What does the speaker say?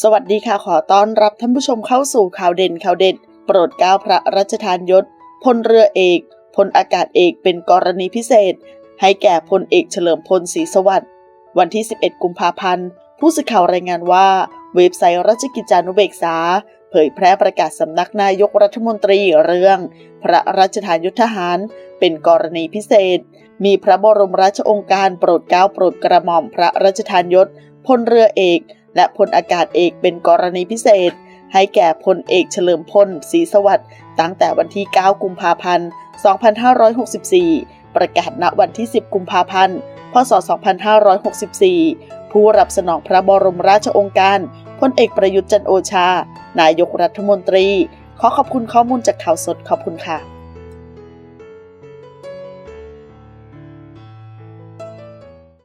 สวัสดีค่ะขอต้อนรับท่านผู้ชมเข้าสู่ข่าวเด่นข่าวเด็ด โปรดเกล้าพระราชทานยศพลเรือเอกพลอากาศเอกเป็นกรณีพิเศษ ให้แก่พลเอกเฉลิมพลศรีสวัสดิ์วันที่ 11 กุมภาพันธ์ ผู้สื่อข่าวรายงานว่า เว็บไซต์ราชกิจจานุเบกษา เผยแพร่ประกาศสำนักนายกรัฐมนตรีเรื่อง พระราชทานยศทหาร เป็นกรณีพิเศษ มีพระบรมราชองค์การโปรดเกล้าโปรดกระหม่อมพระราชทานยศพลเรือเอก และพลอากาศเอกเป็นกรณีพิเศษ ให้แก่พลเอกเฉลิมพลศรีสวัสดิ์ตั้งแต่วันที่ 9 กุมภาพันธ์ 2564 ประกาศณวันที่ 10 กุมภาพันธ์ พศ 2564 ผู้รับสนองพระบรมราชองค์การพลเอกประยุทธ์จันโอชา นายกรัฐมนตรี ขอขอบคุณข้อมูลจากข่าวสดขอบคุณค่ะ